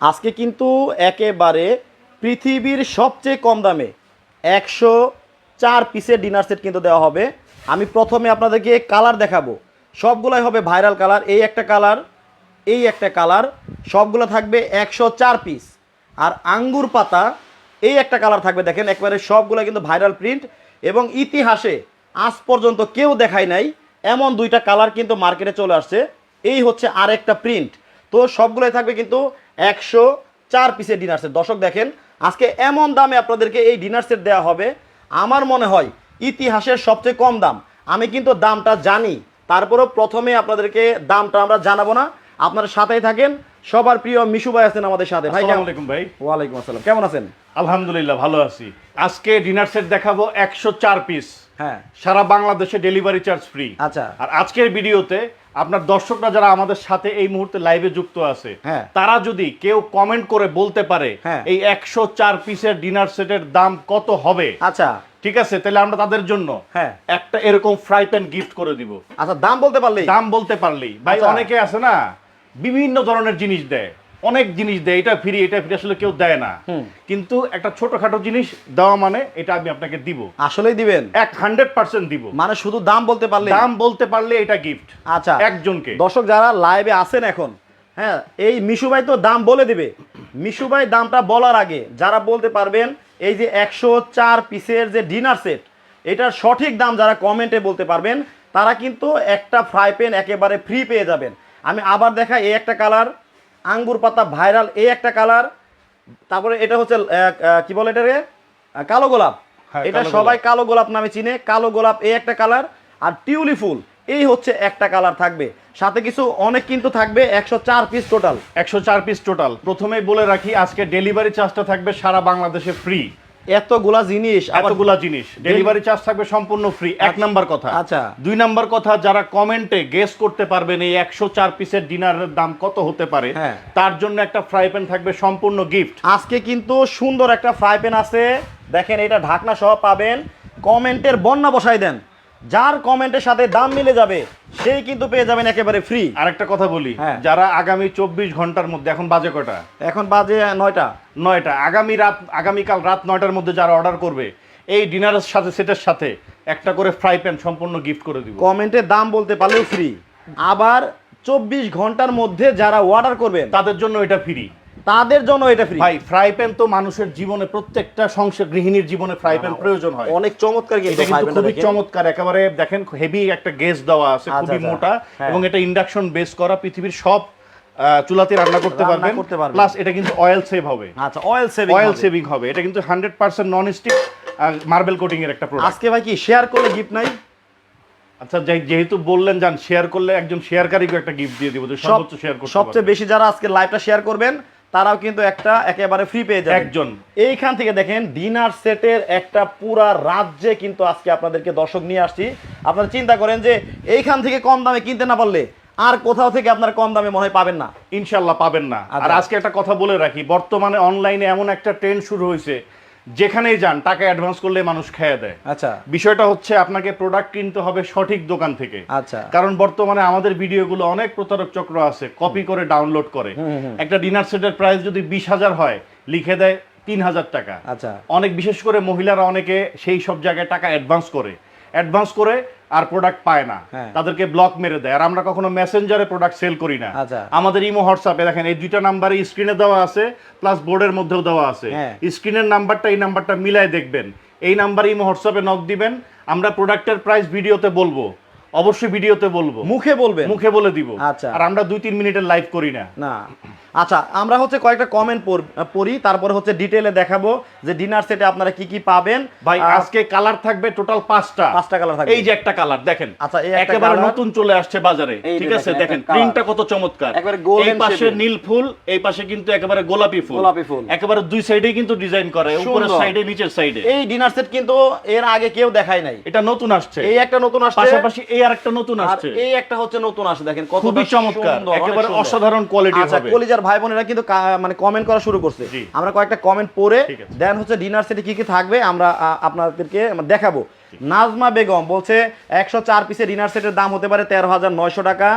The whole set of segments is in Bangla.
আজকে কিন্তু একেবারে পৃথিবীর সবচেয়ে কম দামে একশো চার পিসের ডিনার সেট কিন্তু দেওয়া হবে। আমি প্রথমে আপনাদেরকে কালার দেখাবো। সবগুলাই হবে ভাইরাল কালার এই একটা কালার এই একটা কালার সবগুলো থাকবে একশো চার পিস আর আঙ্গুর পাতা, এই একটা কালার থাকবে দেখেন, একবারে সবগুলো কিন্তু ভাইরাল প্রিন্ট এবং ইতিহাসে আজ পর্যন্ত কেউ দেখায় নাই, এমন দুইটা কালার কিন্তু মার্কেটে চলে আসছে। এই হচ্ছে আরেকটা প্রিন্ট তো সবগুলোই থাকবে কিন্তু একশো চার পিসের ডিনার সেট দর্শক দেখেন, আজকে এমন দামে আপনাদেরকে এই ডিনার সেট দেওয়া হবে। আমার মনে হয় ইতিহাসের সবচেয়ে কম দাম। আমি কিন্তু দামটা জানি। তারপরেও প্রথমে আপনাদেরকে দামটা আমরা জানাব না। আপনারা সাথেই থাকেন। সবার প্রিয় মিশু ভাই আছেন আমাদের সাথে। ভাই আসসালামু আলাইকুম ভাই। ওয়ালাইকুম আসসালাম। কেমন আছেন? আলহামদুলিল্লাহ ভালো আছি। আজকে ডিনার সেট দেখাবো একশো চার পিস হ্যাঁ। সারা বাংলাদেশে ডেলিভারি চার্জ ফ্রি আচ্ছা। আর আজকের ভিডিওতে আপনার দর্শকরা যারা আমাদের সাথে এই মুহূর্তে লাইভে যুক্ত আছে হ্যাঁ। তারা যদি কেউ কমেন্ট করে বলতে পারে হ্যাঁ। এই একশো চার পিসের ডিনার সেটের দাম কত হবে? আচ্ছা। ঠিক আছে তাহলে আমরা তাদের জন্য হ্যাঁ। একটা এরকম ফ্রাই প্যান গিফট করে দিব। আচ্ছা দাম বলতে পারলেই। দাম বলতে পারলেই। ভাই আচ্ছা। অনেকে আছে না বিভিন্ন ধরনের জিনিস দেয়। অনেক জিনিস দেয়। এটা ফ্রি এটা ফ্রি আসলে কেউ দেয় না। কিন্তু একটা ছোটখাটো জিনিস দেওয়া মানে এটা আমি আপনাকে দিব। আসলেই দিবেন? এক হান্ড্রেড পার্সেন্ট দিব। মানে শুধু দাম বলতে পারলে দাম বলতে পারলে এটা গিফট আচ্ছা। একজনকে। দর্শক যারা লাইভে আছেন এখন হ্যাঁ এই মিশু ভাই তো দাম বলে দিবে। মিশু ভাই দামটা বলার আগে যারা বলতে পারবেন এই যে একশো চার পিসের যে ডিনার সেট এটার সঠিক দাম যারা কমেন্টে বলতে পারবেন তারা কিন্তু একটা ফ্রাই প্যান একেবারে ফ্রি পেয়ে যাবেন। আমি আবার দেখা এই একটা কালার আঙ্গুর পাতা ভাইরাল এই একটা কালার তারপরে এটা হচ্ছে কি বলে আহ, কালো গোলাপ। হ্যাঁ, এটা সবাই কালো গোলাপ নামে চিনে কালো গোলাপ এই একটা কালার আর টিউলি ফুল এই হচ্ছে একটা কালার থাকবে। সাথে কিছু অনেক কিন্তু থাকবে একশো চার পিস টোটাল একশো চার পিস টোটাল প্রথমেই বলে রাখি আজকে ডেলিভারি চার্জটা থাকবে সারা বাংলাদেশে ফ্রি এতগুলা জিনিস এতগুলা জিনিস। ডেলিভারি চার্জ থাকবে সম্পূর্ণ ফ্রি এক নাম্বার কথা। আচ্ছা। দুই নাম্বার কথা যারা কমেন্টে গেস করতে পারবেন এই একশো চার পিসের ডিনারের দাম কত হতে পারে হ্যাঁ। তার জন্য একটা ফ্রাই প্যান থাকবে সম্পূর্ণ গিফট আজকে কিন্তু সুন্দর একটা ফ্রাই প্যান আছে। দেখেন এটা ঢাকনা সহ পাবেন। কমেন্টের বন্যা বসাই দেন। যার কমেন্টের সাথে দাম মিলে যাবে সেই কিন্তু পেয়ে যাবেন একেবারে ফ্রি আরেকটা কথা বলি হ্যাঁ। যারা আগামী চব্বিশ ঘণ্টার মধ্যে এখন বাজে কটা? এখন বাজে নয়টা। নয়টা। আগামী রাত আগামীকাল রাত নয়টার মধ্যে যারা অর্ডার করবে এই ডিনারের সাথে সেটের সাথে একটা করে ফ্রাই প্যান সম্পূর্ণ গিফট করে দিব। কমেন্টের দাম বলতে পারলেও ফ্রি আবার চব্বিশ ঘণ্টার মধ্যে যারা অর্ডার করবেন তাদের জন্য এটা ফ্রি তাদের জন্য এটা ফ্রি ভাই ফ্রাই প্যান তো মানুষের জীবনে প্রত্যেকটা সংসার গৃহিণীর জীবনে ফ্রাই প্যান প্রয়োজন হয়। অনেক চমৎকার কিন্তু pan টা খুবই চমৎকার। একেবারে দেখেন হেভি একটা গেস দেওয়া আছে আচ্ছা, খুবই আচ্ছা। মোটা হ্যাঁ। এবং এটা ইন্ডাকশন বেস করা পৃথিবীর সব চুলাতে রান্না করতে পারবেন। প্লাস এটা কিন্তু অয়েল সেভ হবে। আচ্ছা অয়েল সেভিং অয়েল সেভিং হবে। এটা কিন্তু hundred percent non stick marble coating এর একটা প্রোডাক্ট আজকে ভাই কি শেয়ার করলে গিফট নাই? আচ্ছা যেহেতু বললেন যান শেয়ার করলে একজন শেয়ারকারীকে একটা গিফট দিয়ে দিব সর্বোচ্চ শেয়ার করতে সবচেয়ে বেশি যারা আজকে লাইভটা শেয়ার করবেন তারাও কিন্তু একটা একেবারে ফ্রি পেয়ে যাবে। একজন। এইখান থেকে দেখেন ডিনার সেটের একটা পুরা রাজ্যে কিন্তু আজকে আপনাদেরকে দর্শক নিয়ে আসছি। আপনারা চিন্তা করেন যে এইখান থেকে কম দামে কিনতে না পারলে আর কোথাও থেকে আপনার কম দামে মনে হয় পাবেন না। ইনশাল্লাহ পাবেন না। আর আচ্ছা। আজকে একটা কথা বলে রাখি বর্তমানে অনলাইনে এমন একটা ট্রেন্ড শুরু হয়েছে যেখানেই যান টাকা অ্যাডভান্স করলে মানুষ খেয়ে দেয়। আচ্ছা। বিষয়টা হচ্ছে আপনাকে প্রোডাক্ট কিনতে হবে সঠিক দোকান থেকে। আচ্ছা। কারণ বর্তমানে আমাদের ভিডিওগুলো অনেক প্রতারক চক্র আছে কপি করে ডাউনলোড করে। একটা ডিনার সেটের প্রাইস যদি বিশ হাজার হয় লিখে দেয় তিন হাজার টাকা। আচ্ছা। অনেক বিশেষ করে মহিলারা অনেকে সেই সব জায়গায় টাকা অ্যাডভান্স করে। অ্যাডভান্স করে আর প্রোডাক্ট পায় না। হ্যাঁ। তাদেরকে ব্লক মেরে দেয়। আর আমরা কখনো মেসেঞ্জারে প্রোডাক্ট সেল করি না। আচ্ছা। আমাদের ইমো হোয়াটসঅ্যাপে দেখেন এই দুইটা নাম্বারে স্ক্রিনে দেওয়া আছে প্লাস বোর্ডের মধ্যেও দেওয়া আছে। হ্যাঁ। স্ক্রিনের নাম্বারটা এই নাম্বারটা মিলাই দেখবেন। এই নাম্বারে ইমো হোয়াটসঅ্যাপে নক দিবেন। আমরা প্রোডাক্টের প্রাইস ভিডিওতে বলব। অবশ্যই ভিডিওতে বলব। মুখে বলবে মুখে বলে দিব। আচ্ছা। আর আমরা দুই তিন মিনিটের লাইভ করি না। না। আচ্ছা আমরা হচ্ছে কয়েকটা কমেন্ট পড়ি তারপরে হচ্ছে ডিটেলে দেখাবো যে ডিনার সেটে আপনারা কি কি পাবেন। ভাই আজকে কালার থাকবে টোটাল পাঁচটা। পাঁচটা কালার থাকবে। এই যে একটা কালার দেখেন। আচ্ছা, একেবারে নতুন চলে আসছে বাজারে ঠিক আছে? দেখেন, প্রিন্টটা কত চমৎকার। এই পাশে নীল ফুল এই পাশে কিন্তু একেবারে গোলাপি ফুল। গোলাপি ফুল। একেবারে দুই সাইডে কিন্তু ডিজাইন করে উপরের। সাইডে নিচের সাইডে এই ডিনার সেট কিন্তু এর আগে কেউ দেখায় নাই। এটা নতুন আসছে। এই একটা নতুন আসছে। পাশাপাশি এই আরেকটা নতুন আসছে। এই একটা হচ্ছে নতুন আসছে দেখেন কত চমৎকার। একেবারে অসাধারণ কোয়ালিটি আচ্ছা হবে। কলিজার ভাই বোনেরা কিন্তু মানে কমেন্ট করা শুরু করছে। আমরা কয়েকটা কমেন্ট পড়ে দেন হচ্ছে ডিনার সেটে কি কি থাকবে আমরা আপনাদেরকে দেখাবো। নাজমা বেগম বলছে একশো চার পিসের ডিনার সেটের দাম হতে পারে তেরো হাজার নয়শো টাকা।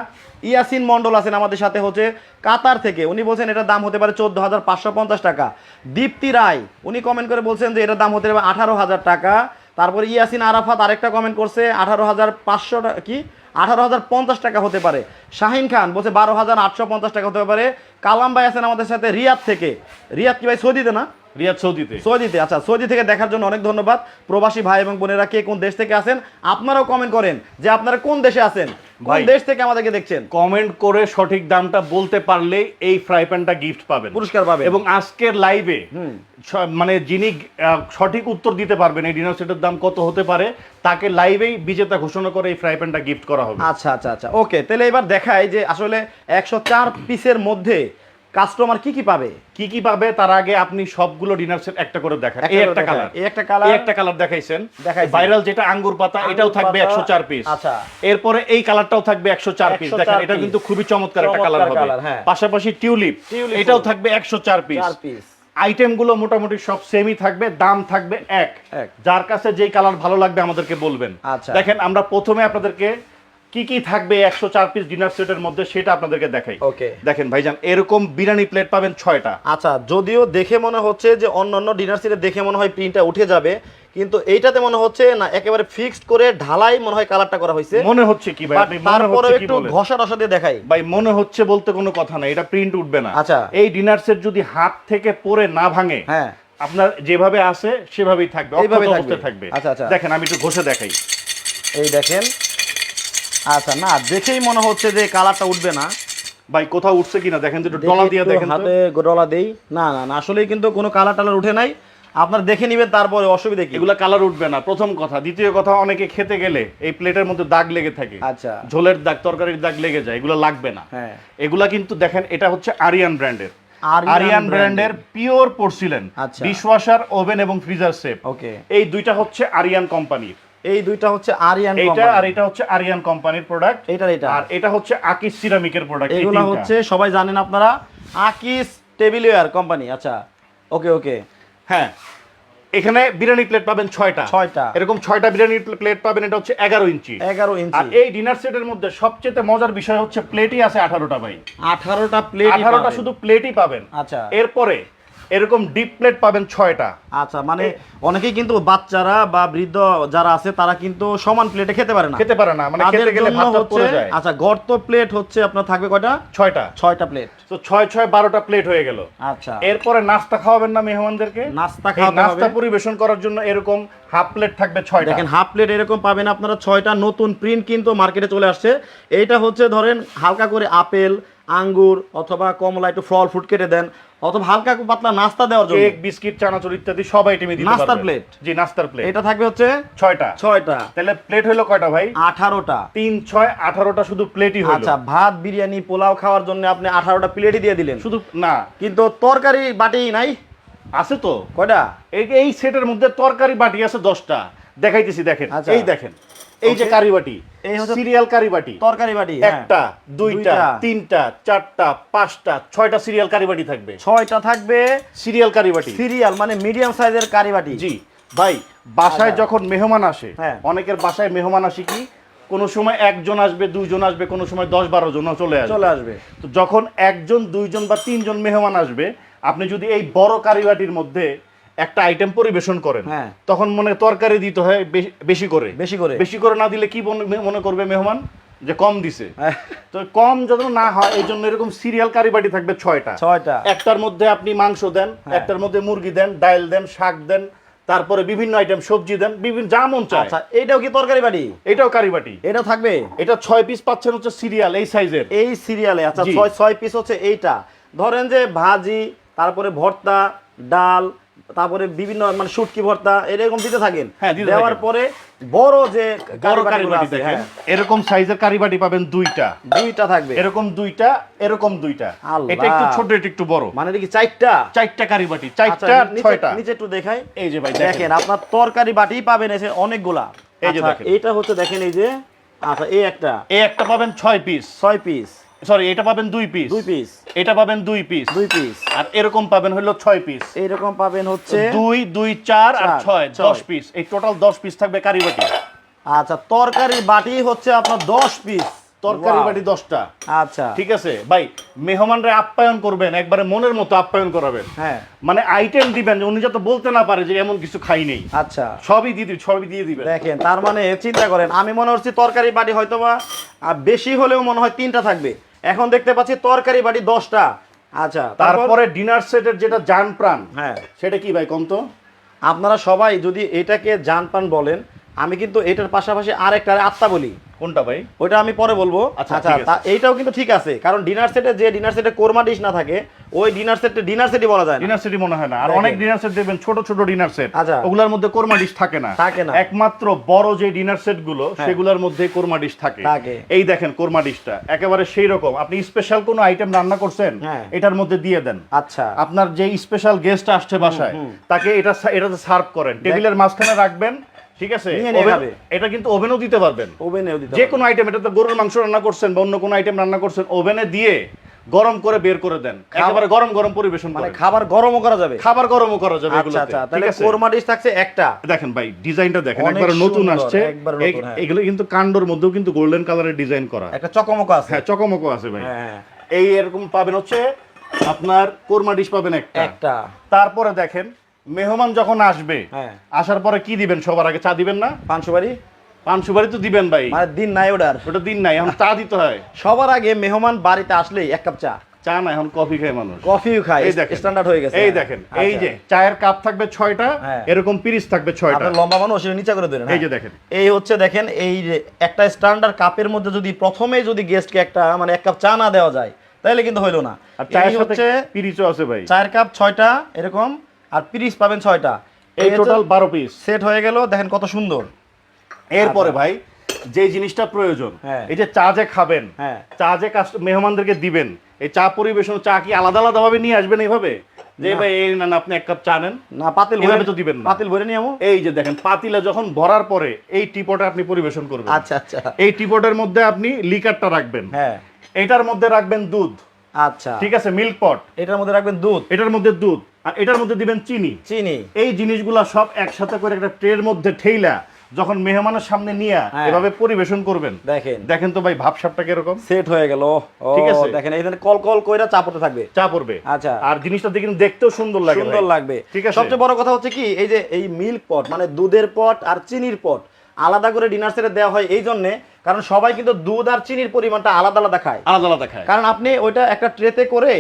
ইয়াসিন মন্ডল আছেন আমাদের সাথে হচ্ছে কাতার থেকে। উনি বলছেন এটার দাম হতে পারে চোদ্দ হাজার পাঁচশো পঞ্চাশ টাকা। দীপ্তি রায় উনি কমেন্ট করে বলছেন যে এটার দাম হতে পারে আঠারো হাজার টাকা। তারপরে ইয়াসিন আরাফাত আরেকটা কমেন্ট করছে আঠারো হাজার পাঁচশো কি? আঠারো হাজার পঞ্চাশ টাকা হতে পারে। শাহিন খান বলছে বারো হাজার আটশো পঞ্চাশ টাকা হতে পারে। কালাম ভাই আছেন আমাদের সাথে রিয়াদ থেকে। রিয়াদ কি ভাই সৌদিতে না? রিয়াদ সৌদিতে। সৌদিতে আচ্ছা সৌদি থেকে দেখার জন্য অনেক ধন্যবাদ। প্রবাসী ভাই এবং বোনেরা কে কোন দেশ থেকে আছেন আপনারাও কমেন্ট করেন যে আপনারা কোন দেশে আছেন কোন দেশ থেকে আমাদেরকে দেখছেন। কমেন্ট করে সঠিক দামটা বলতে পারলেই এই ফ্রাই প্যানটা গিফট পাবেন। পুরস্কার পাবেন। এবং আজকের লাইভে মানে যিনি সঠিক উত্তর দিতে পারবেন এই ডিনার সেটের দাম কত হতে পারে তাকে লাইভেই বিজেতা ঘোষণা করে এই ফ্রাই প্যানটা গিফট করা হবে। আচ্ছা আচ্ছা আচ্ছা ওকে তাহলে এবার দেখাই যে আসলে একশো চার পিসের মধ্যে কাস্টমার কি কি পাবে? কি কি পাবে? তার আগে আপনি সবগুলো ডিনার সেট একটা করে দেখান। এই একটা কালার। এই একটা colour। এই একটা কালার দেখাইছেন। দেখাইছি। ভাইরাল যেটা আঙ্গুর পাতা এটাও থাকবে পাতা, একশো চার পিস আচ্ছা। এরপরে এই কালারটাও থাকবে একশো চার পিস দেখেন এটা কিন্তু খুবই চমৎকার একটা কালার হবে। হ্যাঁ। পাশাপাশি টিউলিপ। এটাও থাকবে একশো চার পিস চার পিস আইটেমগুলো মোটামুটি সব সেমই থাকবে দাম থাকবে এক। এক। যার কাছে যেই কালার ভালো লাগবে আমাদেরকে বলবেন। আচ্ছা। দেখেন আমরা প্রথমে আপনাদেরকে কি কি থাকবে একশো চার পিস ডিনার সেটের মধ্যে সেটা আপনাদেরকে দেখাই Okay. দেখেন ভাইজান এরকম বিরিয়ানি প্লেট পাবেন ছয়টা আচ্ছা যদিও দেখে মনে হচ্ছে যে অন্যান্য ডিনার সেটে দেখে মনে হয় প্রিন্টটা উঠে যাবে কিন্তু এইটাতে মনে হচ্ছে না একেবারে ফিক্সড করে ঢালাই মনে হয় কালারটা করা হয়েছে মনে হচ্ছে কি ভাই আপনি মনে হচ্ছে কি একটু বলেন? ঘষা টসা দিয়ে দেখাই ভাই মনে হচ্ছে বলতে কোনো কথা নাই এটা প্রিন্ট উঠবে না আচ্ছা। এই ডিনার সেট যদি হাত থেকে পরে না ভাঙে হ্যাঁ আপনার যেভাবে আছে সেভাবেই থাকবে অক্ষত। অবস্থায় থাকবে আচ্ছা, আচ্ছা। দেখেন আমি একটু ঘষে দেখাই এই দেখেন আচ্ছা না দেখেই মনে হচ্ছে যে কালারটা উঠবে না। ভাই কোথাও উঠছে কিনা? দেখেন তো একটু ডলা দিয়ে দেখেন হাতে ডলা দেই। না না না আসলেই কিন্তু কোনো কালার টালার উঠে নাই। আপনার দেখে নিবেন তারপরে অসুবিধা কি? এগুলা কালার উঠবে না প্রথম কথা। দ্বিতীয় কথা অনেকে খেতে গেলে এই প্লেটের মধ্যে দাগ লেগে থাকে। আচ্ছা। ঝোলের দাগ তরকারির দাগ লেগে যায় এগুলো লাগবে না। হ্যাঁ। এগুলা কিন্তু দেখেন এটা হচ্ছে আরিয়ান ব্র্যান্ডের আরিয়ান ব্র্যান্ডের। Pure porcelain. ডিশওয়াশার ওভেন এবং ফ্রিজার সেফ ওকে এই দুইটা হচ্ছে আরিয়ান কোম্পানির এই দুইটা হচ্ছে আরিয়ান company। আর এটা হচ্ছে আরিয়ান কোম্পানির প্রোডাক্ট এইটা এটা। আর এটা হচ্ছে আকিস সিরামিকের প্রোডাক্ট এগুলো হচ্ছে সবাই জানেন আপনারা আকিস টেবিলওয়্যার কোম্পানি আচ্ছা। ওকে ওকে হ্যাঁ। এখানে বিরিয়ানি প্লেট পাবেন ছয়টা। ছয়টা। এরকম ছয়টা বিরিয়ানি প্লেট পাবেন এটা হচ্ছে এগারো ইঞ্চি। এগারো আর ইঞ্চি এই ডিনার সেটের মধ্যে সবচেয়ে মজার বিষয় হচ্ছে প্লেটই আছে আঠারোটা ভাই। আঠারোটা প্লেট আঠারোটা শুধু প্লেটই পাবেন। আচ্ছা। এরপরে এরকম ডিপ প্লেট পাবেন ছয়টা। আচ্ছা মানে অনেকেই কিন্তু বাচ্চারা বা বৃদ্ধ যারা আছে তারা কিন্তু সমান প্লেটে খেতে পারে না। খেতে পারে না মানে খেতে গেলে ভাতটা পড়ে যায়। আচ্ছা গর্ত প্লেট হচ্ছে আপনার থাকবে কয়টা? ছয়টা। ছয়টা প্লেট তো ছয় ছয় বারোটা প্লেট হয়ে গেল। আচ্ছা। এরপরে নাস্তা খাওয়াবেন না মেহমানদেরকে? নাস্তা এই খাওয়াতে নাস্তা পরিবেশন করার জন্য এরকম হাফ প্লেট থাকবে ছয়টা। দেখেন হাফ প্লেট এরকম পাবেন আপনারা ছয়টা নতুন প্রিন্ট কিন্তু মার্কেটে চলে আসছে। এইটা হচ্ছে ধরেন হালকা করে আপেল আঙ্গুর অথবা কমলা একটু ফল ফ্রুট কেটে দেন অথবা হালকা পাতলা নাস্তা দেওয়ার জন্য। কেক বিস্কিট চানাচুর ইত্যাদি সব আইটেমই দিতে নাস্তার plate? জি নাস্তার প্লেট এটা থাকবে হচ্ছে ছয়টা। ছয়টা। তাহলে প্লেট হলো কয়টা ভাই? আঠারোটা। তিন ছয় আঠারোটা শুধু প্লেটই হলো। আচ্ছা ভাত বিরিয়ানি পোলাও খাওয়ার জন্য আপনি আঠারোটা প্লেটই দিয়ে দিলেন। শুধু না। কিন্তু তরকারি বাটি নাই? আছে তো। কয়টা? এই এই সেটের মধ্যে তরকারি বাটি আছে দশটা। দেখাইতেছি দেখেন। আচ্ছা। এই দেখেন। এই যে. কারি বাটি এই হচ্ছে- সিরিয়াল কারি বাটি তরকারি বাটি হ্যাঁ। একটা দুইটা। তিনটা চারটা পাঁচটা ছয়টা সিরিয়াল কারি বাটি থাকবে ছয়টা থাকবে সিরিয়াল কারি বাটি সিরিয়াল মানে মিডিয়াম সাইজের কারি বাটি জি ভাই বাসায় আচ্ছা। যখন মেহমান আসে হ্যাঁ। অনেকের বাসায় মেহমান আসে কি কোনো সময় একজন আসবে দুইজন আসবে কোনো সময় দশ বারো জন চলে আসবে চলে আসবে তো যখন একজন দুইজন বা তিনজন মেহমান আসবে আপনি যদি এই বড় কারিবাটির মধ্যে একটা আইটেম পরিবেশন করেন হ্যাঁ। তখন মনে তরকারি দিতে হয় বেশি করে। বেশি করে। বেশি করে না দিলে কি মনে- করবে মেহমান? যে কম দিছে। হ্যাঁ, তো কম যেন না হয় এই জন্য এরকম সিরিয়াল কারিবাটি থাকবে ছয়টা। ছয়টা। একটার মধ্যে আপনি মাংস দেন হ্যাঁ। একটার মধ্যে মুরগি দেন ডাইল দেন শাক দেন তারপরে বিভিন্ন আইটেম সবজি দেন বিভিন্ন যা মন চায়। আচ্ছা এইটাও কি তরকারি বাটি? এটাও কারিবাটি। এটা থাকবে? এটা ছয় পিস পাচ্ছেন হচ্ছে সিরিয়াল এই সাইজের এই সিরিয়ালে আচ্ছা। ছয় ছয় পিস হচ্ছে এইটা। ধরেন যে ভাজি তারপরে ভর্তা ডাল তারপরে বিভিন্ন মানে শুটকি ভর্তা এরকম দিতে থাকেন। হ্যাঁ, দেওয়ার পরে বড় যে বড় কারিবাটি দেখেন। হ্যাঁ, এরকম সাইজের কারিবাটি পাবেন দুইটা। দুইটা থাকবে। এরকম দুইটা এরকম দুইটা। এটা একটু ছোট এটা একটু বড়। মানে কি চারটা? চারটা কারিবাটি আচ্ছা, চারটা নিচে- ছয়টা। নিচে একটু দেখাই। এই যে ভাই দেখেন। দেখেন আপনার তরকারি বাটি পাবেন এসে অনেকগুলা। এই যে আচ্ছা, দেখেন। এটা হচ্ছে দেখেন এই যে আচ্ছা এই একটা। এই একটা পাবেন ছয় পিস ছয় পিস সরি এটা পাবেন দুই পিস দুই পিস এটা পাবেন দুই পিস দুই পিস আর এরকম পাবেন হলো ছয় পিস এরকম পাবেন হচ্ছে দুই দুই চার আর ছয়। দশ পিস এই টোটাল দশ পিস থাকবে কারি বাটি। আচ্ছা তরকারি বাটি হচ্ছে আপনার দশ পিস তরকারি বাটি দশটা। আচ্ছা। ঠিক আছে? ভাই মেহমানরা আপ্যায়ন করবেন একবারে মনের মতো আপ্যায়ন করাবেন। হ্যাঁ। মানে আইটেম দিবেন যে উনি যাতে বলতে না পারে যে এমন কিছু খাই নেই। আচ্ছা। সবই দিয়ে দিবেন সবই দিয়ে দিবেন। দেখেন তার মানে চিন্তা করেন আমি মনে হচ্ছে তরকারি বাটি হয়তো বা বেশি হলেও মনে হয় তিনটা থাকবে। এখন দেখতে পাচ্ছি তরকারি বাটি দশটা। আচ্ছা তারপর? ডিনার সেটের যেটা জান প্রাণ হ্যাঁ। সেটা কি ভাই কম তো? আপনারা সবাই যদি এটাকে জান পান বলেন আমি কিন্তু এটার পাশাপাশি আরেকটা আত্মা বলি। কোনটা ভাই? ওইটা আমি পরে বলব। আচ্ছা, আচ্ছা এইটাও কিন্তু ঠিক আছে কারণ ডিনার সেটে যে ডিনার সেটে কোরমা ডিশ না থাকে ওই ডিনার সেটে ডিনার সেটই বলা যায় ডিনার সেটই মনে হয় না। আর। অনেক ডিনার সেট দেখবেন ছোট ছোট ডিনার সেট আচ্ছা। ওগুলোর মধ্যে কোরমা ডিশ থাকে না। থাকে না। একমাত্র বড় যে ডিনার সেটগুলো হ্যাঁ। সেগুলোর মধ্যে কোরমা ডিশ থাকে। থাকে। এই দেখেন কোরমা ডিশটা একেবারে সেই রকম। আপনি স্পেশাল কোনো আইটেম রান্না করছেন হ্যাঁ। এটার মধ্যে দিয়ে দেন। আচ্ছা। আপনার যে স্পেশাল গেস্ট আসছে বাসায় তাকে এটা এটাতে সার্ভ করেন। টেবিলের মাঝখানে রাখবেন ঠিক আছে। এটা কিন্তু ওভেনও দিতে পারবেন। ওভেনেও দিতে যে কোনো আইটেম এটা তো গরুর মাংস রান্না করছেন বা অন্য কোনো আইটেম রান্না করছেন ওভেনে দিয়ে গরম করে বের করে দেন। একেবারে গরম গরম পরিবেশন মানে খাবার গরমও করা যাবে। খাবার গরমও করা যাবে আচ্ছা এগুলোতে। আচ্ছা তাহলে কোরমা ডিশ থাকছে একটা। দেখেন ভাই ডিজাইনটা দেখেন একবার নতুন আসছে। হ্যাঁ। এগুলো কিন্তু কান্ডর মধ্যেও কিন্তু গোল্ডেন কালারের ডিজাইন করা। একটা চকমক আছে। হ্যাঁ চকমকো আছে ভাই। হ্যাঁ এই এরকম পাবেন হচ্ছে আপনার কোরমা ডিশ পাবেন একটা। একটা। তারপরে দেখেন মেহমান যখন আসবে হ্যাঁ। আসার পরে কি দিবেন? সবার আগে চা দিবেন না? পাঁচশো বাড়ি পান সুপারি তো দিবেন ভাই। মানে দিন নাই ওটার। ওটা দিন নাই এখন চা দিতে হয়। সবার আগে মেহমান বাড়িতে আসলেই এক কাপ চা। চা না এখন কফি খায় মানুষ। কফিও খায় এই দেখেন। স্ট্যান্ডার্ড হয়ে গেছে। এই দেখেন এই আচ্ছা। যে চায়ের কাপ থাকবে হ্যাঁ। এরকম পিরিচ থাকবে লম্বা মানুষ নিচে করে দেন এই যে দেখেন। এই হচ্ছে দেখেন এই যে একটা স্ট্যান্ডার্ড কাপের মধ্যে যদি প্রথমেই যদি গেস্টকে একটা মানে এক কাপ চা না দেওয়া যায় তাহলে কিন্তু হইল না। আর চায়ের এই হচ্ছে পিরিচও আছে ভাই। চায়ের কাপ ছয়টা এরকম আর পিরিস পাবেন ছয়টা। এই টোটাল বারো পিস সেট হয়ে গেল দেখেন কত সুন্দর। এরপরে ভাই যে জিনিসটা প্রয়োজন আচ্ছা। হ্যাঁ। এই যে চা যে খাবেন হ্যাঁ। চা যে মেহমানদেরকে দিবেন এই চা পরিবেশন চা কি আলাদা আলাদা ভাবে নিয়ে আসবেন এইভাবে? যে ভাই এই না, আপনি এক কাপ চা নেন। না পাতিল ভরে তো দিবেন পাতিল ভরে নিয়ে এই যে দেখেন পাতিলা যখন ভরার পরে এই টিপটে আপনি পরিবেশন করবেন। আচ্ছা আচ্ছা। এই টিপটের মধ্যে আপনি লিকারটা রাখবেন। হ্যাঁ। এটার মধ্যে রাখবেন দুধ। আচ্ছা। ঠিক আছে মিল্ক পট এটার মধ্যে রাখবেন দুধ? এটার মধ্যে দুধ। আর এটার মধ্যে দিবেন চিনি। চিনি। এই জিনিসগুলা সব একসাথে করে একটা ট্রের মধ্যে ঠেইলা যখন মেহমানের সামনে নিয়ে হ্যাঁ। এভাবে পরিবেশন করবেন। দেখেন। দেখেন তো ভাই ভাবসাবটা কীরকম? সেট হয়ে গেল। ঠিক আছে। দেখেন এইখানে কল কল কইরা চাপতে থাকবে। চা পড়বে। আচ্ছা। আর জিনিসটা দেখে দেখতেও সুন্দর লাগে সুন্দর লাগবে। ঠিক আছে। সবচেয়ে বড় কথা হচ্ছে কি এই যে এই মিল্ক পট মানে দুধের পট আর চিনির পট আলাদা করে ডিনার সেটে দেওয়া হয় এই জন্যে কারণ সবাই কিন্তু দুধ আর চিনির পরিমাণটা আলাদা আলাদা খায়। আলাদা আলাদা খায়। কারণ আপনি ওইটা একটা ট্রেতে করে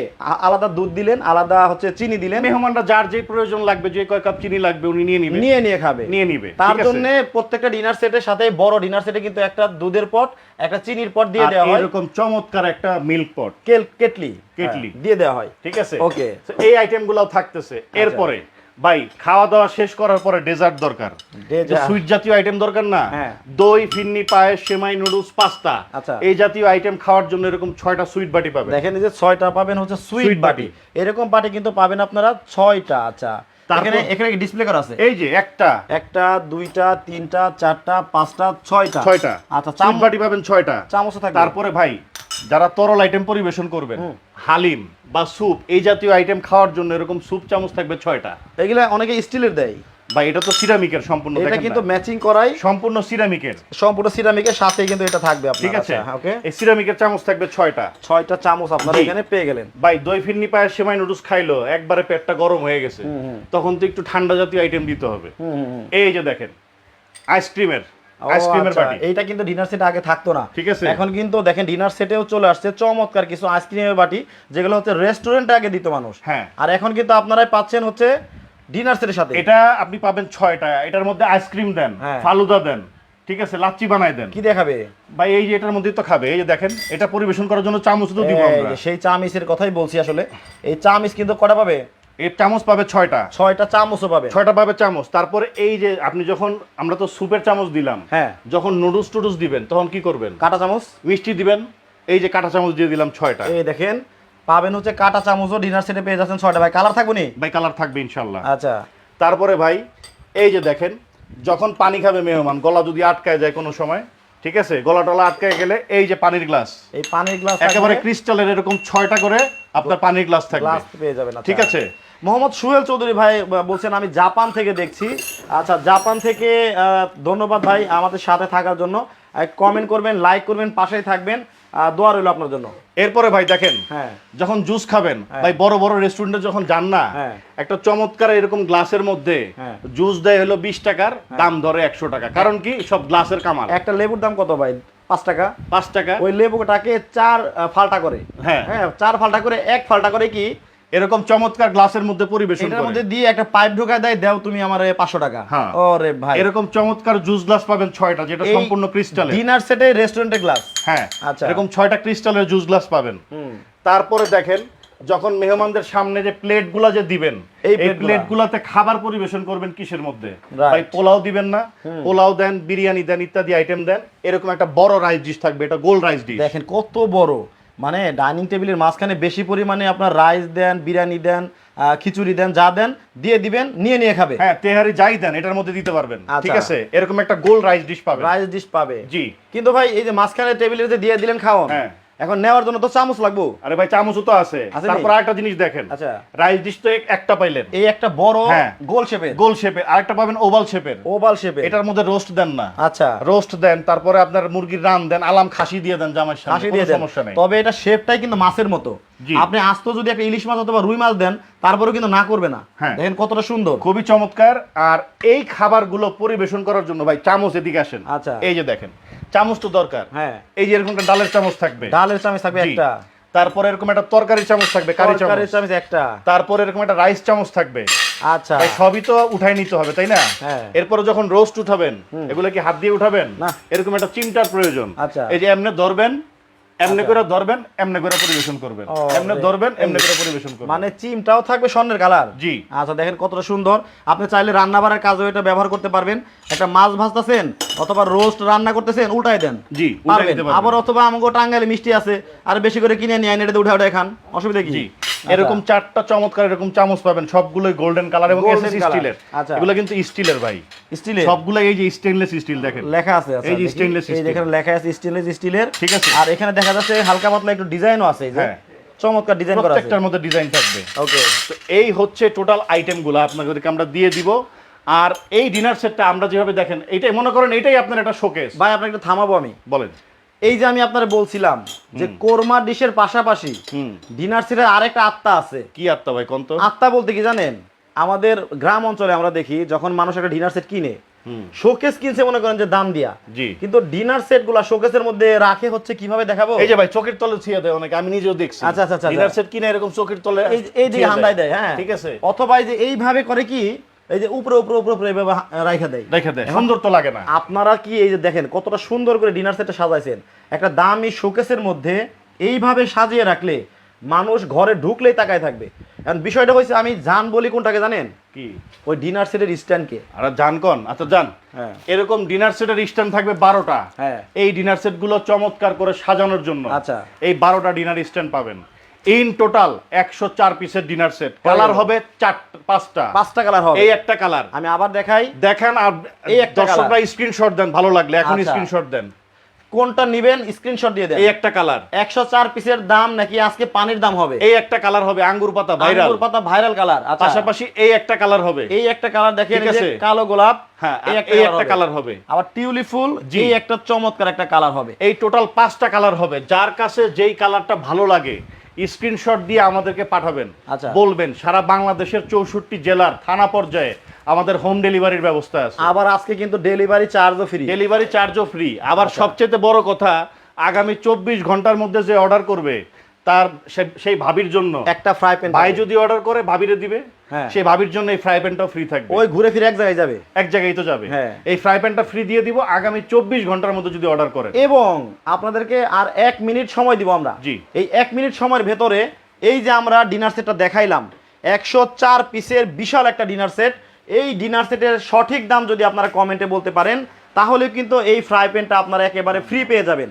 আলাদা দুধ দিলেন আলাদা হচ্ছে চিনি দিলেন। মেহমানরা যার যে প্রয়োজন লাগবে যে কয় কাপ চিনি লাগবে উনি নিয়ে নিবে। নিয়ে নিয়ে খাবে। নিয়ে নিবে তার জন্য প্রত্যেকটা ডিনার সেটের সাথে বড় ডিনার সেটে কিন্তু একটা দুধের পট একটা চিনির পট দিয়ে দেওয়া হয়। এরকম চমৎকার একটা মিল্ক পট কেটলি। কেটলি। হ্যাঁ, দিয়ে দেওয়া হয়। ঠিক আছে? ওকে এই আইটেম গুলাও থাকতেছে। এরপরে ভাই খাওয়া দাওয়া শেষ করার পরে ডেজার্ট দরকার। সুইট জাতীয় আইটেম দরকার না? হ্যাঁ। দই ফিন্নি পায়েস সেমাই নুডলস পাস্তা। আচ্ছা। এই জাতীয় আইটেম খাওয়ার জন্য এরকম ছয়টা সুইট বাটি পাবেন। দেখেন এই যে ছয়টা পাবেন হচ্ছে সুইট বাটি। এরকম বাটি কিন্তু পাবেন আপনারা ছয়টা আচ্ছা। এখানে এখানে ডিসপ্লে করা আছে? এই যে একটা। একটা দুইটা তিনটা চারটা পাঁচটা ছয়টা। ছয়টা। আচ্ছা চামচ বাটি পাবেন ছয়টা। চামচও থাকবে। তারপরে ভাই যারা তরল আইটেম পরিবেশন করবেন হালিম বা স্যুপ এই জাতীয় আইটেম খাওয়ার জন্য এরকম স্যুপ চামচ থাকবে ছয়টা। এগুলা অনেকে স্টিলের দেয়। ভাই এটা তো সিরামিকের সম্পূর্ণ এটা কিন্তু ম্যাচিং করাই সম্পূর্ণ সিরামিকের। সম্পূর্ণ সিরামিকের সাথে কিন্তু এটা থাকবে আপনার ঠিক আছে? ওকে এই সিরামিকের চামচ থাকবে ছয়টা। ছয়টা চামচ আপনারা এখানে পেয়ে গেলেন। ভাই দই ফিরনি পায়ের সেমাই নুডলস খাইলো একবারে পেটটা গরম হয়ে গেছে। তখন তো একটু ঠান্ডা জাতীয় আইটেম দিতে হবে। এই যে দেখেন আইসক্রিমের আইসক্রিমের আচ্ছা, বাটি। এইটা কিন্তু ডিনার সেট আগে থাকতো না। ঠিক আছে। এখন কিন্তু দেখেন ডিনার সেটেও চলে আসছে চমৎকার কিছু আইসক্রিমের বাটি যেগুলো হচ্ছে রেস্টুরেন্টে আগে দিত মানুষ। হ্যাঁ। আর এখন কিন্তু আপনারাই পাচ্ছেন হচ্ছে ডিনার সেটের সাথে। এটা আপনি পাবেন ছয়টা এটার মধ্যে আইসক্রিম দেন হ্যাঁ। ফালুদা দেন ঠিক আছে লাচ্ছি বানাই দেন। কি দেখাবে? ভাই এই যে এটার মধ্যেই তো খাবে এই যে দেখেন এটা পরিবেশন করার জন্য চামচ তো দিব আমরা। সেই চামিচের কথাই বলছি আসলে। এই চামিচ কিন্তু কটা পাবে? এই চামচ পাবে ছয়টা। ছয়টা চামচও পাবে। ছয়টা পাবে চামচ। তারপরে এই যে আপনি যখন আমরা তো স্যুপের চামচ দিলাম। হ্যাঁ। যখন নুডলস টুডলস দিবেন তখন কি করবেন? কাটা চামচ। মিষ্টি দিবেন এই যে কাঁটা চামচ দিয়ে দিলাম ছয়টা। এই দেখেন পাবেন হচ্ছে কাটা চামচও ডিনার সেটে পেয়ে যাচ্ছেন ছয়টা। ভাই কালার থাকব নি? ভাই কালার থাকবে ইনশাল্লাহ আচ্ছা। তারপরে ভাই এই যে দেখেন যখন পানি খাবে মেহমান গলা যদি আটকায় যায় কোনো সময় ঠিক আছে? গলা টলা আটকে গেলে এই যে পানির গ্লাস। এই পানির গ্লাস একেবারে ক্রিস্টালের এরকম ছয়টা করে আপনার পানির গ্লাস থাকবে। গ্লাস পেয়ে যাবেন আচ্ছা। ঠিক আছে? মোহাম্মদ সুহেল চৌধুরী ভাই বলছেন আমি জাপান থেকে দেখছি। আচ্ছা জাপান থেকে ধন্যবাদ ভাই আমাদের সাথে থাকার জন্য। কমেন্ট করবেন লাইক করবেন পাশেই থাকবেন। দোয়া রইল আপনার জন্য। এরপরে ভাই দেখেন হ্যাঁ। যখন জুস খাবেন হ্যাঁ। ভাই বড় বড় রেস্টুরেন্টে যখন যান না হ্যাঁ। একটা চমৎকার এরকম গ্লাসের মধ্যে। জুস দেয় হলো বিশ টাকার দাম ধরে একশো টাকা। কারণ কি? সব গ্লাসের কামাল। একটা লেবুর দাম কত ভাই? পাঁচ টাকা। পাঁচ টাকা। ওই লেবুটাকে চার ফাল্টা করে। হ্যাঁ। হ্যাঁ চার ফাল্টা করে এক ফাল্টা করে কি? এরকম চমৎকার গ্লাসের মধ্যে পরিবেশন করে। মধ্যে দিয়ে একটা পাইপ ঢোকায় দেয় দেও তুমি আমার পাঁচশো টাকা। হ্যাঁ। ওরে ভাই। এরকম চমৎকার জুস গ্লাস পাবেন ছয়টা যেটা সম্পূর্ণ ক্রিস্টালের। ডিনার সেটে রেস্টুরেন্টের গ্লাস। হ্যাঁ আচ্ছা। এরকম ছয়টা ক্রিস্টালের জুস গ্লাস পাবেন। হুম। তারপরে দেখেন যখন মেহমানদের সামনে যে প্লেটগুলা যে দিবেন এই এই plate প্লেট গুলাতে খাবার পরিবেশন করবেন কিসের মধ্যে? ভাই পোলাও দিবেন না পোলাও দেন বিরিয়ানি দেন ইত্যাদি আইটেম দেন এরকম একটা বড় রাইস ডিশ থাকবে এটা গোল রাইস ডিশ দেখেন কত বড়। মানে ডাইনিং টেবিলের মাঝখানে বেশি পরিমাণে আপনার রাইস দেন বিরিয়ানি দেন খিচুড়ি দেন যা দেন দিয়ে দিবেন নিয়ে নিয়ে খাবে। হ্যাঁ তেহারি যাই দেন এটার মধ্যে দিতে পারবেন। আচ্ছা। ঠিক আছে? এরকম একটা গোল রাইস ডিশ পাবে রাইস ডিশ পাবে। জি। কিন্তু ভাই এই যে মাঝখানে টেবিলের যে দিয়ে দিলেন খাওয়ান হ্যাঁ। এখন নেওয়ার জন্য তো চামচ লাগবো। আরে ভাই চামচও তো আছে। তারপর আরেকটা জিনিস দেখেন। আচ্ছা। রাইস ডিশ তো একটা পাইলেন। এই একটা বড় হ্যাঁ। গোল শেপের। গোল শেপের। আরেকটা পাবেন ওভাল শেপের। ওভাল শেপের। এটার মধ্যে রোস্ট দেন না। আচ্ছা। রোস্ট দেন তারপরে আপনার মুরগির রান দেন আলাম খাসি দিয়ে দেন সামনে। হাসি দিয়ে দেন। সমস্যা নেই। তবে এটা শেপটাই কিন্তু মাছের মতো। আপনি আস্ত যদি একটা ইলিশ মাছ অথবা রুই মাছ দেন তারপরেও কিন্তু না করবে না। হ্যাঁ। দেখেন কতটা সুন্দর। খুবই চমৎকার। আর এই খাবারগুলো পরিবেশন করার জন্য ভাই চামচ এদিকে আসেন। আচ্ছা। এই যে দেখেন চামচ তো দরকার। হ্যাঁ। এই যে এরকম একটা ডালের চামচ থাকবে। ডালের চামচ থাকবে একটা। তারপরে এরকম একটা তরকারি চামচ থাকবে কারি চামচ। চামচ একটা। তারপর এরকম একটা রাইস চামচ থাকবে। আচ্ছা। সবই তো উঠাই নিতে হবে তাই না? হ্যাঁ। এরপরে যখন রোস্ট উঠাবেন এগুলো কি হাত দিয়ে উঠাবেন? না। এরকম একটা চিমটার প্রয়োজন। আচ্ছা। এই যে এমনি ধরবেন এমনি করে ধরবেন এমনি করে পরিবেশন করবেন। এমনি ধরবেন এমনি করে পরিবেশন করবেন। মানে চিমটাও থাকবে স্বর্ণের কালার? জি। আচ্ছা দেখেন কতটা সুন্দর। আপনি চাইলে রান্না বাড়ার কাজেও এটা ব্যবহার করতে পারবেন। একটা মাছ ভাজতেছেন অথবা রোস্ট রান্না করতেছেন উল্টাই দেন। জি, পারবেন। আবার অথবা আমাকে টাঙ্গাইলে মিষ্টি আছে আর বেশি করে কিনে নিয়ে এটা উঠে উঠে খান। অসুবিধা কি? জি। আচ্ছা। এরকম চারটা চমৎকার এরকম চামচ পাবেন। সবগুলোই গোল্ডেন কালার এবং এসএস স্টিলের আচ্ছা। এগুলো কিন্তু স্টিলের ভাই। স্টিলের সবগুলো এই যে স্টেনলেস স্টিল দেখেন। লেখা আছে আচ্ছা, এই যে stainless এই দেখেন লেখা আছে স্টেনলেস স্টিলের ঠিক আছে। আর এখানে দেখা যাচ্ছে হালকা পাতলা একটু ডিজাইনও আছে এই যে হ্যাঁ। চমৎকার ডিজাইন করা আছে। প্রত্যেকটার মধ্যে ডিজাইন থাকবে। ওকে তো এই হচ্ছে টোটাল আইটেমগুলো আপনাদেরকে আমরা দিয়ে দিব। আর এই ডিনার সেটটা আমরা যেভাবে দেখেন এইটাই মনে করেন এটাই আপনার একটা শোকেস ভাই আপনাকে একটু থামাবো আমি। বলেন। এই যে আমি আপনার বলছিলাম যে কোরমা ডিশের পাশাপাশি ডিনার সেটের আরেকটা আত্মা আছে। কি আত্মা ভাই কন্ত আত্মা বলতে কি জানেন? আমাদের গ্রাম অঞ্চলে আমরা দেখি যখন মানুষ একটা ডিনার সেট কিনে শোকেস কিনছে মনে করেন যে দাম দিয়া। কিন্তু ডিনার সেটগুলা শোকেসের মধ্যে রাখে হচ্ছে কীভাবে দেখাবো? এই যে ভাই চোখের তলে ছিয়া দেয় অনেকে আমি নিজেও দেখছি। আচ্ছা, আচ্ছা, আচ্ছা, ডিনার। সেট কিনে এরকম চোখের তলে এই দিকে ছিয়া দেয় হ্যাঁ। ঠিক আছে। অথবা এই যে এইভাবে করে কি এই যে উপরে উপরে উপরে উপরে এভাবে রাইখা দেয়। দেখে দেয়। সুন্দর তো লাগে না। আপনারা কি এই যে দেখেন কতটা সুন্দর করে ডিনার সেটটা সাজাইছেন। একটা দামি শোকেসের মধ্যে এইভাবে সাজিয়ে রাখলে মানুষ ঘরে ঢুকলেই তাকায় থাকবে। এখন বিষয়টা হচ্ছে আমি জান বলি কোনটাকে জানেন? কি? ওই ডিনার সেটের স্ট্যান্ডকে। আর জান কন? আচ্ছা জান। হ্যাঁ। এরকম ডিনার সেটের স্ট্যান্ড থাকবে বারোটা। হ্যাঁ। এই ডিনার সেটগুলো চমৎকার করে সাজানোর জন্য। আচ্ছা। এই বারোটা ডিনার স্ট্যান্ড পাবেন। ইন টোটাল একশো চার পিসের ডিনার সেট কালার হবে চার পাঁচটা। পাঁচটা কালার হবে। এই একটা কালার আমি আবার দেখাই। দেখেন আর এই একটা দর্শকরা স্ক্রিনশট দেন ভালো লাগলে। এখন আচ্ছা। স্ক্রিনশট দেন। কোনটা নিবেন স্ক্রিনশট দিয়ে দেন। এই একটা কালার একশো চার পিসের দাম নাকি আজকে পানির দাম হবে? এই একটা কালার হবে আঙ্গুর পাতা ভাইরাল আঙ্গুর পাতা ভাইরাল কালার আচ্ছা। পাশাপাশি এই একটা কালার হবে। এই একটা কালার দেখেন এই যে কালো গোলাপ হ্যাঁ এই একটা কালার হবে। আবার টিউলি ফুল। এই একটা চমৎকার একটা কালার হবে। এই টোটাল পাঁচটা কালার হবে। যার কাছে যেই কালারটা ভালো লাগে স্ক্রিনশট দিয়ে আমাদেরকে পাঠাবেন আচ্ছা। বলবেন সারা বাংলাদেশের চৌষট্টি জেলার থানা পর্যায়ে আমাদের হোম ডেলিভারির ব্যবস্থা আছে আবার আজকে কিন্তু ডেলিভারি চার্জও ফ্রি ডেলিভারি চার্জও ফ্রি আবার আচ্ছা। সবচেয়ে বড় কথা আগামী চব্বিশ ঘণ্টার মধ্যে যে অর্ডার করবে তার সেই ভাবির জন্য একটা ফ্রাই প্যান ভাই যদি অর্ডার করে ভাবিরে দিবে। সেই ভাবির জন্য এই ফ্রাই প্যানটাও ফ্রি থাকবে। ওই ঘুরে ফিরে এক জায়গায় যাবে। এক জায়গায় তো যাবে। হ্যাঁ। এই ফ্রাই প্যানটা ফ্রি দিয়ে দিব আগামী চব্বিশ ঘণ্টার মধ্যে যদি অর্ডার করেন। এবং আপনাদেরকে আর এক মিনিট সময় দিব আমরা। জি। এই এক মিনিট সময়ের ভেতরে এই যে আমরা ডিনার সেটটা দেখাইলাম একশো চার পিসের বিশাল একটা ডিনার সেট এই ডিনার সেটের সঠিক দাম যদি আপনারা কমেন্টে বলতে পারেন তাহলে কিন্তু এই ফ্রাই প্যানটা আপনারা একেবারে ফ্রি পেয়ে যাবেন।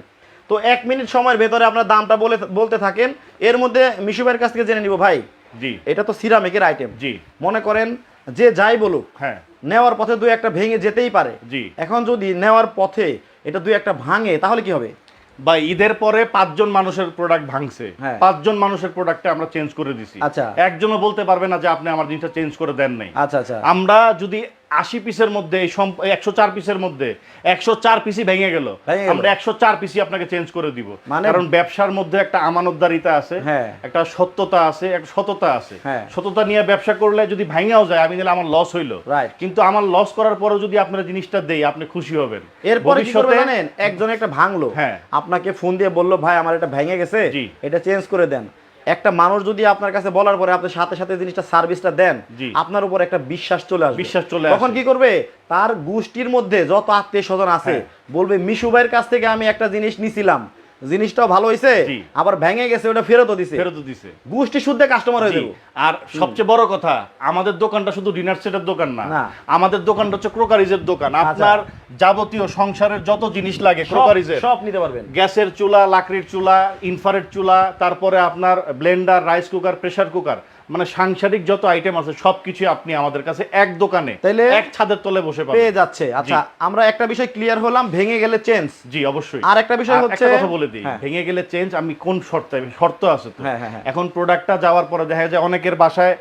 তো এক মিনিট সময়ের ভেতরে আপনার দামটা বলে বলতে থাকেন। এর মধ্যে মিশু ভাইয়ের কাছ থেকে জেনে নিব ভাই। জি। এটা তো সিরামিকের আইটেম জি। মনে করেন যে যাই বলুক হ্যাঁ। নেওয়ার পথে দুই একটা ভেঙে যেতেই পারে। জি। এখন যদি নেওয়ার পথে এটা দুই একটা ভাঙে তাহলে কি হবে? বা ঈদের পরে পাঁচজন মানুষের প্রোডাক্ট ভাঙছে। হ্যাঁ। পাঁচজন মানুষের প্রোডাক্টটা আমরা চেঞ্জ করে দিছি। আচ্ছা। একজনও বলতে পারবে না যে আপনি আমার জিনিসটা চেঞ্জ করে দেন নাই। আচ্ছা আচ্ছা। আমরা যদি আশি পিসের মধ্যে এই একশো চার পিসের মধ্যে একশো চার পিসই ভেঙে গেল আমরা একশো চার পিসই আপনাকে চেঞ্জ করে দিব মানে- কারণ ব্যবসার মধ্যে একটা আমানতদারিতা আছে হ্যাঁ। একটা সত্যতা আছে একটা সততা আছে হ্যাঁ। সততা নিয়ে ব্যবসা করলে যদি ভাঙাও যায় আমি নিলে আমার লস হইল. কিন্তু আমার লস করার পরেও যদি আপনারা জিনিসটা দেই আপনি খুশি হবেন এরপরে ভবিষ্যতে- জানেন একজন একটা ভাঙলো হ্যাঁ। আপনাকে ফোন দিয়ে বলল ভাই আমার এটা ভেঙে গেছে। এটা চেঞ্জ করে দেন একটা মানুষ যদি আপনার কাছে বলার পরে আপনি সাথে সাথে জিনিসটা সার্ভিসটা দেন আপনার উপর একটা বিশ্বাস চলে আসবে। বিশ্বাস চলে তখন কি করবে? তার গোষ্ঠীর মধ্যে যত আত্মীয় স্বজন আছে হ্যাঁ। বলবে মিশু ভাইয়ের কাছ থেকে আমি একটা জিনিস নিছিলাম। জিনিসটাও ভালো হয়েছে আবার ভেঙে গেছে ওটা ফেরতও দিছে। ফেরত দিছে। গোষ্ঠী শুদ্ধে কাস্টমার হয়ে যাবে। আর সবচেয়ে বড় কথা আমাদের দোকানটা শুধু ডিনার সেটের দোকান না। না। আমাদের দোকানটা হচ্ছে ক্রোকারিজের দোকান। আচ্ছা। আপনার যাবতীয় সংসারের যত জিনিস লাগে ক্রোকারিজের সব নিতে পারবেন। গ্যাসের চুলা লাকড়ির চুলা ইনফারেট চুলা তারপরে আপনার blender rice cooker pressure cooker মানে সাংসারিক যত আইটেম আছে সবকিছু আপনি আমাদের কাছে এক দোকানে তাইলে- এক ছাদের তলে বসে পেয়ে যাচ্ছে। আচ্ছা আমরা একটা বিষয় ক্লিয়ার হলাম ভেঙে গেলে চেঞ্জ জি অবশ্যই। আর একটা বিষয় হচ্ছে কথা বলে দিই হ্যাঁ। ভেঙে গেলে চেঞ্জ আমি কোন শর্তে শর্ত আছে তো? হ্যাঁ, হ্যাঁ। এখন প্রোডাক্টটা যাওয়ার পরে দেখা যায় অনেকের বাসায়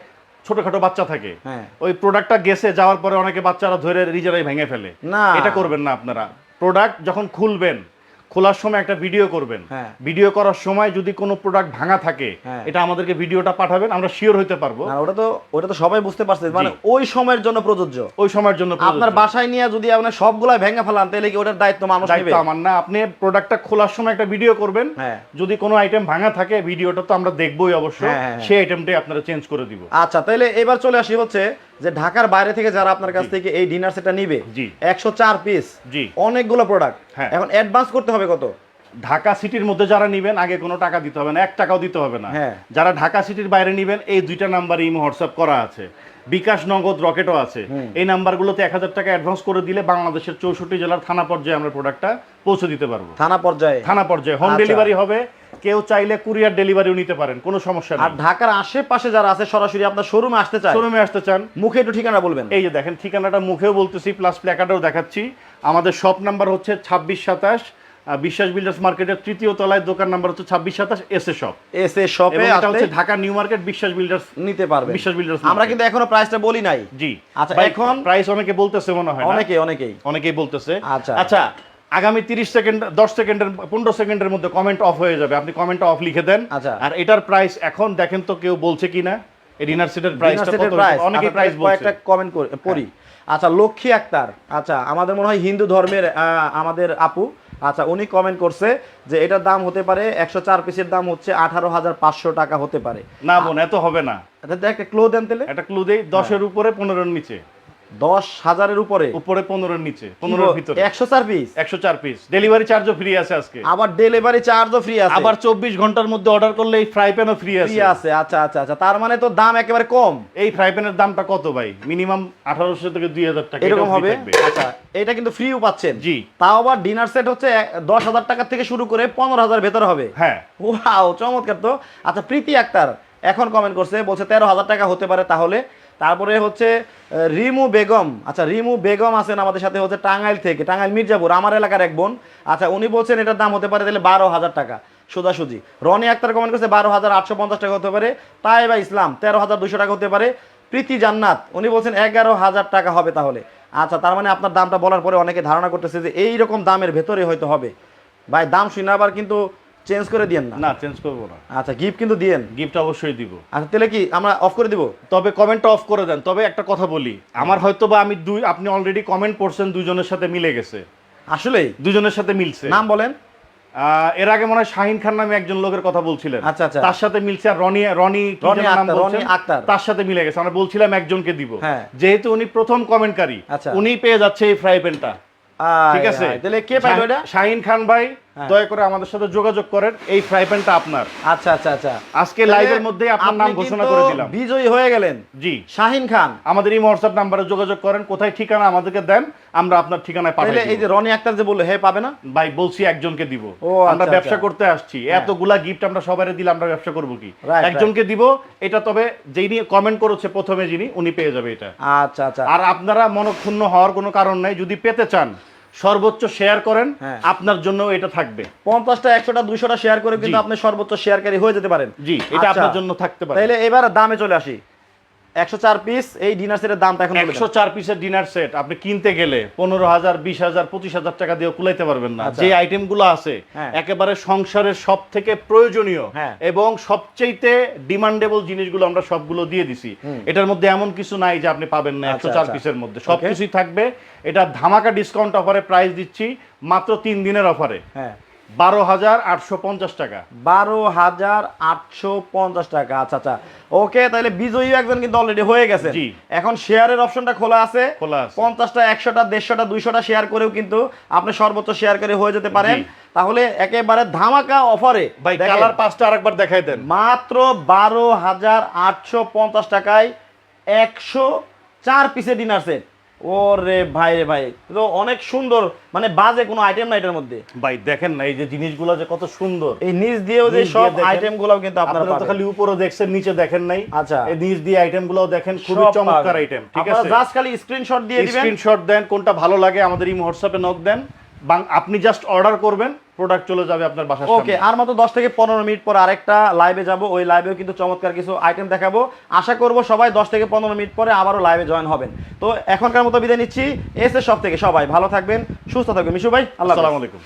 ছোটখাটো বাচ্চা থাকে। ওই প্রোডাক্টটা গেছে যাওয়ার পরে অনেকে বাচ্চারা ধরে নিজেরাই ভেঙে ফেলে। না। এটা করবেন না আপনারা। প্রোডাক্ট যখন খুলবেন খোলার সময় একটা ভিডিও করবেন হ্যাঁ। ভিডিও করার সময় যদি কোনো প্রোডাক্ট ভাঙা থাকে হ্যাঁ। এটা আমাদেরকে ভিডিওটা পাঠাবেন আমরা শিওর হইতে পারব ওটা তো ওটা তো সবাই বুঝতে পারছে মানে ওই সময়ের জন্য প্রযোজ্য ওই সময়ের জন্য আপনার বাসায় নিয়ে যদি আপনি সবগুলা ভেঙে ফেলান তাহলে কি ওটার দায়িত্ব মানুষ নেবে দায়িত্ব আমার না আপনি প্রোডাক্টটা খোলার সময় একটা ভিডিও করবেন হ্যাঁ। যদি কোনো আইটেম ভাঙা থাকে ভিডিওটা তো আমরা দেখবোই অবশ্য হ্যাঁ, হ্যাঁ, হ্যাঁ। সেই আইটেমটাই আপনারা চেঞ্জ করে দিব আচ্ছা তাহলে এবার চলে আসি হচ্ছে যে ঢাকার বাইরে থেকে যারা আপনার কাছ থেকে এই ডিনার সেটটা নিবে। একশো চার পিস জি। অনেকগুলো প্রোডাক্ট হ্যাঁ। এখন অ্যাডভান্স করতে হবে কত? ঢাকা সিটির মধ্যে যারা নিবেন আগে কোনো টাকা দিতে হবে না এক টাকাও দিতে হবে না। হ্যাঁ। যারা ঢাকা সিটির বাইরে নিবেন এই দুইটা নাম্বার ইমো হোয়াটসঅ্যাপ করা আছে। বিকাশ নগদ রকেটও আছে। এই নাম্বারগুলোতে এক হাজার টাকা অ্যাডভান্স করে দিলে বাংলাদেশের চৌষট্টি জেলার থানা পর্যায়ে আমরা প্রোডাক্টটা পৌঁছে দিতে পারব। থানা পর্যায়ে? থানা পর্যায়ে। হোম আচ্ছা। ডেলিভারি হবে। কেউ চাইলে কুরিয়ার ডেলিভারিও নিতে পারেন কোনো সমস্যা আর ঢাকার আশেপাশে যারা আছে সরাসরি আপনার শোরুমে আসতে চায়? শোরুমে আসতে চান। মুখে একটু ঠিকানা বলবেন। এই যে দেখেন ঠিকানাটা মুখেও বলতেছি প্লাস প্ল্যাকার্ডেও দেখাচ্ছি। আমাদের শপ নাম্বার হচ্ছে ছাব্বিশ সাতাশ বিশ্বাস বিল্ডার্স মার্কেটের তৃতীয় তলায় দোকান নাম্বার হচ্ছে ছাব্বিশ সাতাশ S A shop. S A শপে এটা হচ্ছে Dhaka new market Biswas builders নিতে পারবে। বিশ্বাস বিল্ডার্স আমরা কিন্তু এখনও প্রাইসটা বলি নাই। জি। আচ্ছা, এখন- প্রাইস অনেকে বলতেছে মনে হয় অনেকে অনেকেই অনেকেই। বলতেছে। আচ্ছা। আচ্ছা আগামী 30 সেকেন্ড 10 সেকেন্ডের 15 সেকেন্ডের মধ্যে কমেন্ট অফ হয়ে যাবে। আপনি কমেন্টটা অফ লিখে দেন। আচ্ছা। আর এটার প্রাইস এখন দেখেন তো কেউ বলছে কিনা ডিনার সেটের প্রাইসটা কত অনেকেই প্রাইস বলছে। কয়েকটা কমেন্ট পড়ি। আচ্ছা লক্ষ্মী আক্তার। আচ্ছা আমাদের মনে হয় হিন্দু ধর্মের আহ, আমাদের আপু। আচ্ছা উনি কমেন্ট করছে যে এটার দাম হতে পারে একশো চার পিসের দাম হচ্ছে আঠারো হাজার পাঁচশো টাকা হতে পারে। না বোন এত হবে না। এটা একটা ক্লো দেন তাহলে। একটা ক্লো দেই দশের উপরে পনেরোর নিচে। দশ হাজারের উপরে। উপরে 15 এর নিচে 15 এর ভিতরে। একশো চার পিস 104 পিস ডেলিভারি চার্জও ফ্রি আছে আজকে। আবার ডেলিভারি চার্জও ফ্রি আছে। আবার 24 ঘণ্টার মধ্যে অর্ডার করলে এই ফ্রাই প্যানও ফ্রি ফ্রি আছে। আছে আচ্ছা আচ্ছা আচ্ছা। তার মানে তো দাম একেবারে কম। এই ফ্রাই প্যানের দামটা কত ভাই? মিনিমাম 1800 থেকে 2000 টাকা এরকম হবে? আচ্ছা এটা কিন্তু ফ্রিও পাচ্ছেন। জি। তাও আবার ডিনার সেট হচ্ছে দশ হাজার টাকা থেকে শুরু করে পনেরো হাজার ভেতরে হবে। হ্যাঁ। ওয়াও চমৎকার তো। আচ্ছা প্রীতি আক্তার এখন কমেন্ট করছে বলছে তেরো হাজার টাকা হতে পারে তাহলে। তারপরে হচ্ছে রিমু বেগম। আচ্ছা রিমু বেগম আছেন আমাদের সাথে হচ্ছে টাঙ্গাইল থেকে, টাঙ্গাইল মির্জাপুর, আমার এলাকার এক বোন। আচ্ছা উনি বলছেন এটার দাম হতে পারে তাহলে বারো হাজার টাকা, সোজাসুজি। রনি আক্তার কমেন্ট করছে বারো হাজার আটশো পঞ্চাশ টাকা হতে পারে, তাইবা ইসলাম তেরো হাজার দুশো টাকা হতে পারে, প্রীতি জান্নাত, উনি বলছেন এগারো হাজার টাকা হবে তাহলে। আচ্ছা তার মানে আপনার দামটা বলার পরে অনেকে ধারণা করতেছে যে এই রকম দামের ভেতরে হয়তো হবে। ভাই, দাম শুনে আবার কিন্তু চেঞ্জ করে দিয়েন না? না চেঞ্জ করব না। আচ্ছা গিফট কিন্তু দিয়েন। গিফট অবশ্যই দিব। আচ্ছা তাহলে কি আমরা অফ করে দিব? তবে কমেন্টটা অফ করে দেন। তবে একটা কথা বলি আমার হয়তো বা আমি দুই আপনি অলরেডি কমেন্ট করছেন দুজনের সাথে মিলে গেছে। আসলে দুজনের সাথে মিলছে। নাম বলেন। এর আগে মনে হয় শাহিন খান নামে একজন লোকের কথা বলছিলেন। আচ্ছা, আচ্ছা। তার সাথে মিলছে আর রনি রনি রনি আক্তার, রনি আক্তার। তার সাথে মিলে গেছে। আমরা বলছিলাম একজনকে দিব। হ্যাঁ। যেহেতু উনি প্রথম কমেন্টকারী আচ্ছা। উনি পেয়ে যাচ্ছে এই ফ্রাই প্যানটা ঠিক আছে? তাহলে কে পাইলো এটা? শাহিন খান ভাই। দয়া করে আমাদের সাথে যোগাযোগ করেন এই ফ্রাই প্যানটা আপনার। আচ্ছা আচ্ছা আচ্ছা। আজকে লাইভের মধ্যে আপনার নাম ঘোষণা করে দিলাম। বিজয়ী হয়ে গেলেন। জি। শাহিন খান। আমাদের এই হোয়াটসঅ্যাপ নাম্বারে যোগাযোগ করেন কোথায় ঠিকানা আমাদেরকে দেন আমরা আপনার ঠিকানায় পাঠাই এই যে রনি আক্তার যে বলল হে পাবে না? ভাই বলছি একজনকে দিব। আমরা আচ্ছা, ব্যবসা আচ্ছা। করতে আসছি। এতগুলা গিফট আমরা সবাই দিলে আমরা ব্যবসা করব কি? একজনকে দিব এটা তবে যিনি কমেন্ট করেছে প্রথমে যিনি উনি পেয়ে যাবে এটা। আচ্ছা আচ্ছা। আর আপনারা মনক্ষুণ্ণ হওয়ার কোনো কারণ নাই যদি পেতে চান সর্বোচ্চ শেয়ার করেন হ্যাঁ। আপনার জন্য এটা থাকবে পঞ্চাশটা একশোটা দুইশোটা শেয়ার করে কিন্তু। আপনি সর্বোচ্চ শেয়ারকারী হয়ে যেতে পারেন জি এটা আচ্ছা। আপনার জন্য থাকতে পারে তাহলে এবার দামে চলে আসি একশো চার পিস এই ডিনার সেটের দামটা এখন বলে দেন। একশো চার পিসের ডিনার সেট আপনি কিনতে গেলে পনেরো হাজার বিশ হাজার পঁচিশ হাজার টাকা দিয়ে কুলাইতে পারবেন না আচ্ছা। যে আইটেমগুলো আছে হ্যাঁ। একেবারে সংসারের সব থেকে প্রয়োজনীয় হ্যাঁ। এবং সবচেয়ে ডিমান্ডেবল জিনিসগুলো আমরা সবগুলো দিয়ে দিছি এটার মধ্যে এমন কিছু নাই যে আপনি পাবেন না একশো আচ্ছা, চার আচ্ছা। পিসের মধ্যে সবকিছুই থাকবে এটা ধামাকা ডিসকাউন্ট অফারে প্রাইস দিচ্ছি মাত্র তিন দিনের অফারে হ্যাঁ বারো হাজার আটশো পঞ্চাশ টাকা। বারো হাজার আটশো পঞ্চাশ টাকা। আচ্ছা আচ্ছা। ওকে তাহলে বিজয়ী একজন কিন্তু অলরেডি হয়ে গেছে। এখন শেয়ারের অপশনটা খোলা আছে। খোলা আছে। পঞ্চাশটা একশোটা দেড়শোটা দুইশোটা শেয়ার করেও কিন্তু আপনি সর্বোচ্চ শেয়ার করে হয়ে যেতে পারেন। তাহলে একেবারে ধামাকা অফারে ভাই কালার পাঁচটা আরেকবার দেখাই দেন। মাত্র বারো হাজার আটশো পঞ্চাশ টাকায় একশো চার পিসে ডিনার সেট ওরে ভাই রে ভাই তো অনেক সুন্দর মানে বাজে কোনো আইটেম না এটার মধ্যে। ভাই দেখেন না এই যে জিনিসগুলো যে কত সুন্দর। এই নিচ দিয়েও যে সব। আইটেমগুলো কিন্তু আপনারা আপনারা তো খালি উপরে দেখছেন নিচে দেখেন নাই। আচ্ছা। এই নিচ দিয়ে আইটেমগুলো দেখেন খুবই চমৎকার আইটেম ঠিক আপনারা আছে? জাস্ট খালি স্ক্রিনশট দিয়ে দিবেন। স্ক্রিনশট দেন কোনটা ভালো লাগে আমাদের এই হোয়াটসঅ্যাপে নক দেন। বাং- আপনি জাস্ট অর্ডার করবেন প্রোডাক্ট চলে যাবে আপনার বাসার ওকে আর মাত্র দশ থেকে পনেরো মিনিট পর আরেকটা লাইভে যাব। ওই লাইভেও কিন্তু চমৎকার কিছু আইটেম দেখাবো। আশা করব সবাই দশ থেকে পনেরো মিনিট পরে আবারও লাইভে জয়েন হবেন। তো এখনকার মতো বিদায় নিচ্ছি। এসে সব থেকে সবাই ভালো থাকবেন সুস্থ থাকবেন। মিশু ভাই আল্লাহ আলাইকুম।